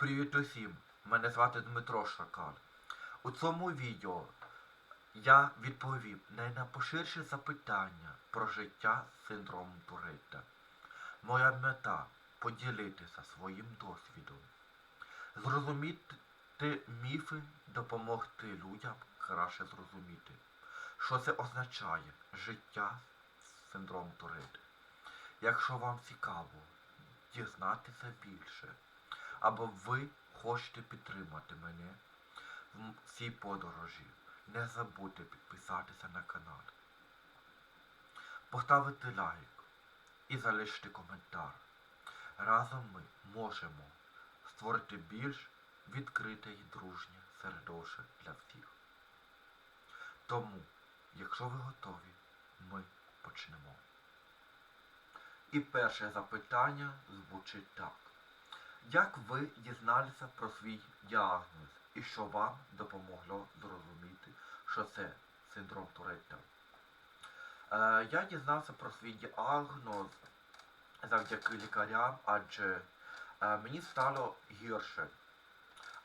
Привіт усім! Мене звати Дмитро Шакал. У цьому відео я відповім на найпоширші запитання про життя з синдромом Туретта. Моя мета поділитися своїм досвідом, зрозуміти міфи, допомогти людям краще зрозуміти, що це означає життя з синдромом Туретта. Якщо вам цікаво дізнатися більше, або ви хочете підтримати мене в цій подорожі, не забудьте підписатися на канал, поставити лайк і залишити коментар. Разом ми можемо створити більш відкрите і дружнє середовище для всіх. Тому, якщо ви готові, ми почнемо. І перше запитання звучить так. Як ви дізналися про свій діагноз і що вам допомогло зрозуміти, що це синдром Туретта? Е, я дізнався про свій діагноз завдяки лікарям, адже е, мені стало гірше.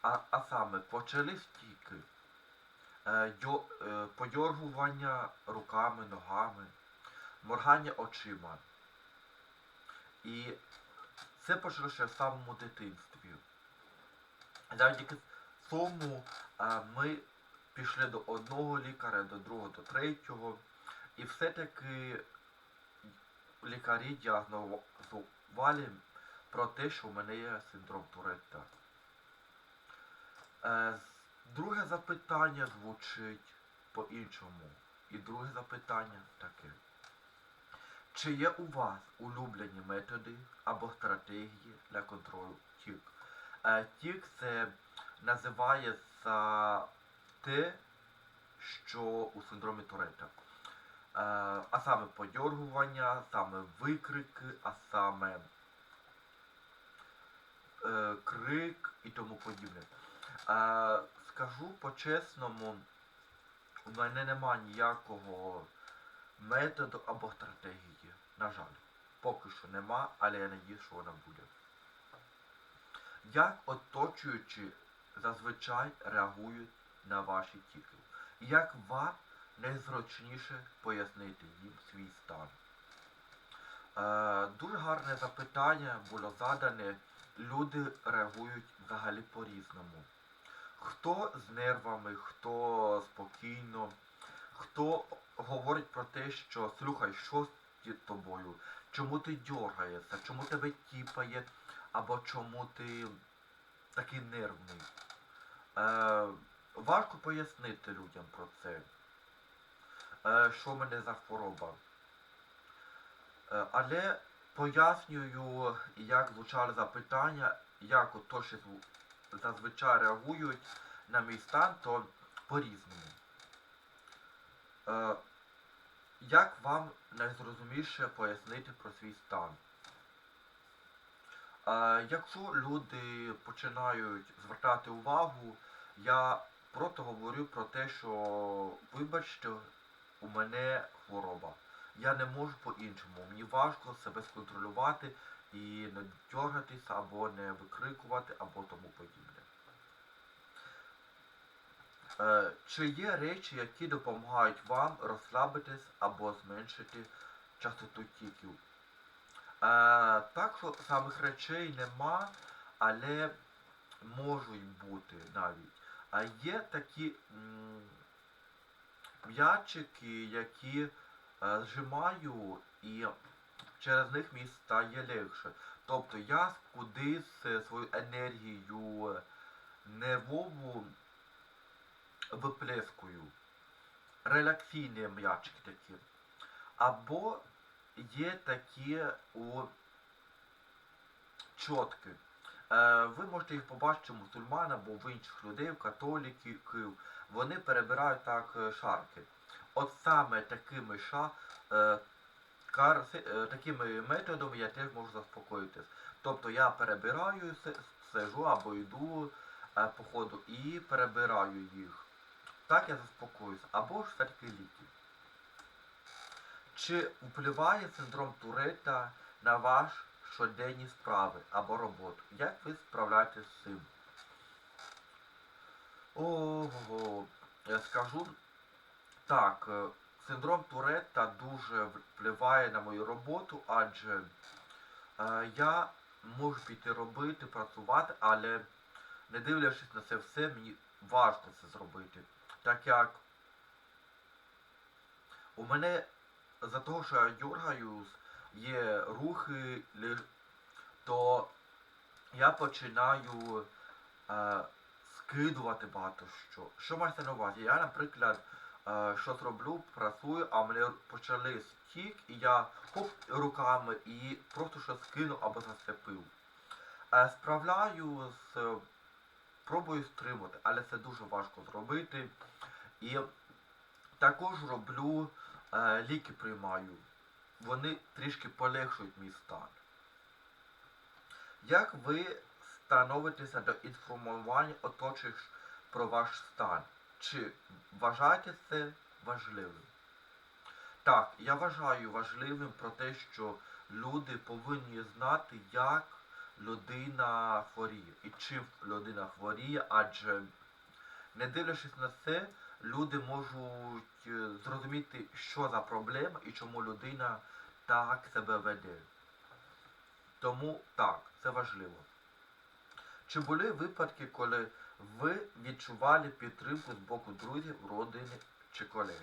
А, а саме почали стіки, е, е, подьоргування руками, ногами, моргання очима. І це почалося в самому дитинстві. Завдяки цьому ми пішли до одного лікаря, до другого, до третього. І все-таки лікарі діагнозували про те, що в мене є синдром Туретта. Е, Друге запитання звучить по-іншому. І друге запитання таке. Чи є у вас улюблені методи або стратегії для контролю тік? Е, Тік це називається те, що у синдромі Туретта. Е, А саме подьоргування, саме викрики, а саме е, крик і тому подібне. Скажу по-чесному, у мене нема ніякого методу або стратегії. На жаль, поки що нема, але я надію, що вона буде. Як оточуючи зазвичай реагують на ваші тіки? Як вам найзручніше пояснити їм свій стан? Е, дуже гарне запитання було задане. Люди реагують взагалі по-різному. Хто з нервами, хто спокійно, хто говорить про те, що слухай, що з тобою, чому ти дергаєшся, чому тебе тіпає, або чому ти такий нервний. Е, важко пояснити людям про це, е, що в мене за хвороба. Е, але пояснюю, як звучали запитання, як ото що зазвичай реагують на мій стан, то по-різному. Е, як вам найзрозуміше пояснити про свій стан? Е, якщо люди починають звертати увагу, я просто говорю про те, що вибачте, у мене хвороба. Я не можу по-іншому. Мені важко себе сконтролювати і не дергатися, або не викрикувати, або тому подібне. Е, Чи є речі, які допомагають вам розслабитись або зменшити частоту тіків? Е, так що самих речей нема, але можуть бути навіть. А є такі м'ячики, які е, зжимаю і через них мені стає легше. Тобто я кудись свою енергію нервову виплескую. Релаксійні м'ячики такі. Або є такі у чотки. Е, ви можете їх побачити мусульман або в інших людей, в католіків. Вони перебирають так е, шарки. От саме такими ша, е, такими методами я теж можу заспокоїтись. Тобто я перебираю, сижу або йду по ходу і перебираю їх. Так я заспокоюсь. Або ж все-таки ліки. Чи впливає синдром Туретта на ваш щоденні справи або роботу. Як ви справляєтесь з цим? Ого, я скажу так, е, синдром Туретта дуже впливає на мою роботу, адже е, я можу піти робити, працювати, але не дивлячись на це все, мені важко це зробити. Так як у мене за того, що я дергаюсь, є рухи, то я починаю е, скидувати багато що. Що мається на увазі? Я, наприклад, е, щось роблю, працюю, а мене почали стік, і я хоп руками і просто щось скинув або зацепив. Е, справляю з пробую стримати, але це дуже важко зробити. І також роблю е, ліки приймаю. Вони трішки полегшують мій стан. Як ви становитеся до інформування оточуючих про ваш стан? Чи вважаєте це важливим? Так, я вважаю важливим про те, що люди повинні знати, як людина хворіє і чим людина хворіє, адже не дивлячись на це, люди можуть е, зрозуміти, що за проблема і чому людина так себе веде. Тому так, це важливо. Чи були випадки, коли ви відчували підтримку з боку друзів, родини чи колег?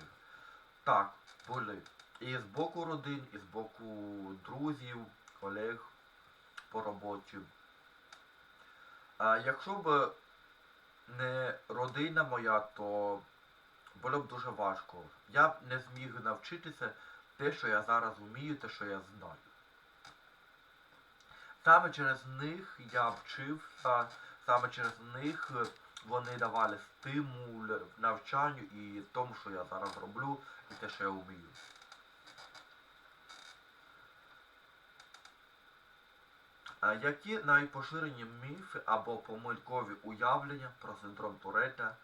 Так, були. І з боку родин, і з боку друзів, колег по роботі. А якщо б не родина моя, то було б дуже важко. Я б не зміг навчитися те, що я зараз вмію, те, що я знаю. Саме через них я вчився, саме через них вони давали стимул навчанню і тому, що я зараз роблю, і те, що я вмію. Які найпоширені міфи або помилькові уявлення про синдром Туретта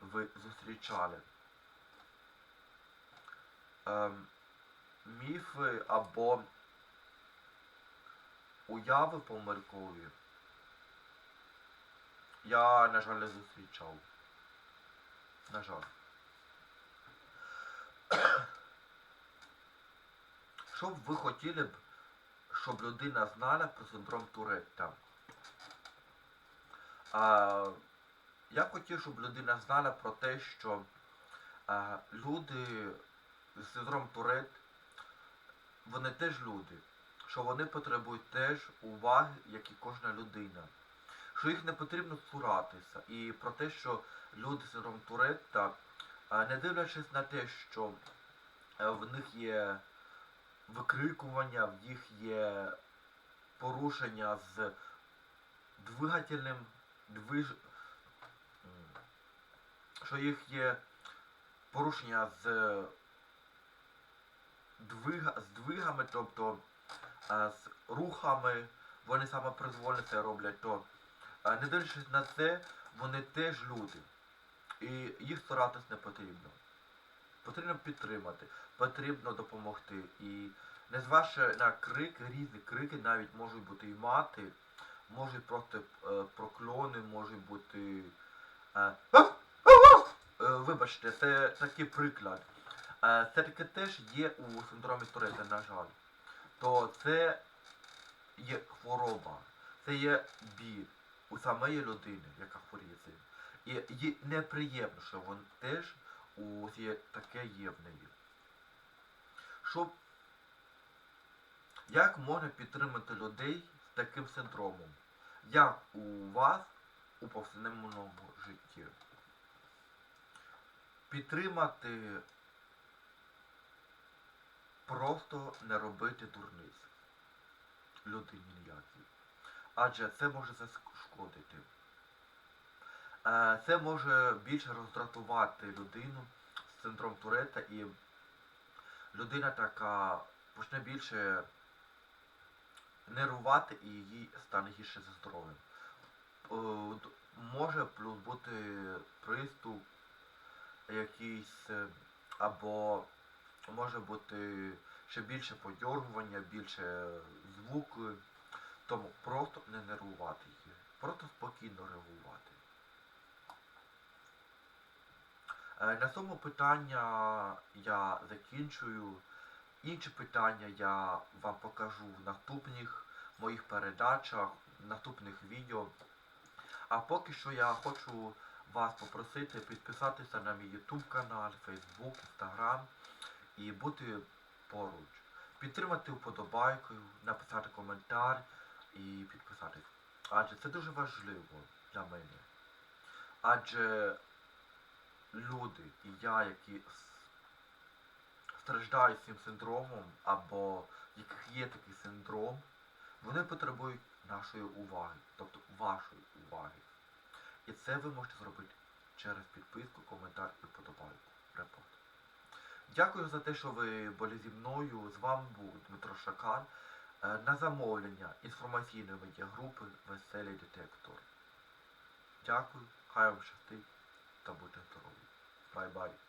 ви зустрічали? Ем, міфи або уяви помилькові. Я, на жаль, не зустрічав. На жаль. Що б ви хотіли б, щоб людина знала про синдром Туретта? А, я хотів, щоб людина знала про те, що а, люди з синдромом Турет, вони теж люди, що вони потребують теж уваги, як і кожна людина. Що їх не потрібно цуратися. І про те, що люди з синдромом Туретта, не дивлячись на те, що е, в них є викрикування, в їх є порушення з двигательним движ... що їх є порушення з двига... з двигами, тобто з рухами, вони саме призвольно це роблять, то не дивлячись на це, вони теж люди. І їх старатись не потрібно. Потрібно підтримати, потрібно допомогти. І незважаючи на крики, різні крики навіть можуть бути і мати, можуть просто е, прокльони, можуть бути. Е, е, вибачте, це такий приклад. Це таке теж є у синдромі Туретта, на жаль. То це є хвороба, це є біль у самої людини, яка хворіє цим. І їй неприємно, що він теж у є таке є в неї. Щоб як можна підтримати людей з таким синдромом? Як у вас у повсякденному житті? Підтримати просто не робити дурниць людині ніякій. Адже це може зашкодити. Е, Це може більше роздратувати людину з синдром Туретта і людина така почне більше нервувати і їй стане гірше зі здоров'ям. Е, Може плюс бути приступ якийсь, е, або може бути ще більше подьоргування, більше звуку, Тому просто не нервувати їх. Просто спокійно реагувати. Е, На цьому питання я закінчую. Інші питання я вам покажу в наступних моїх передачах, в наступних відео. А поки що я хочу вас попросити підписатися на мій YouTube канал, Facebook, Instagram і бути поруч. Підтримати вподобайкою, написати коментар і підписатись. Адже це дуже важливо для мене. Адже люди і я, які страждають цим синдромом, або яких є такий синдром, вони потребують нашої уваги, тобто вашої уваги. І це ви можете зробити через підписку, коментар і вподобайку. Репорт. Дякую за те, що ви були зі мною. З вами був Дмитро Шакан е, на замовлення інформаційної медіагрупи Веселий детектор. Дякую, хай вам щастить Acabou tá, tá tentando. Bye, bye.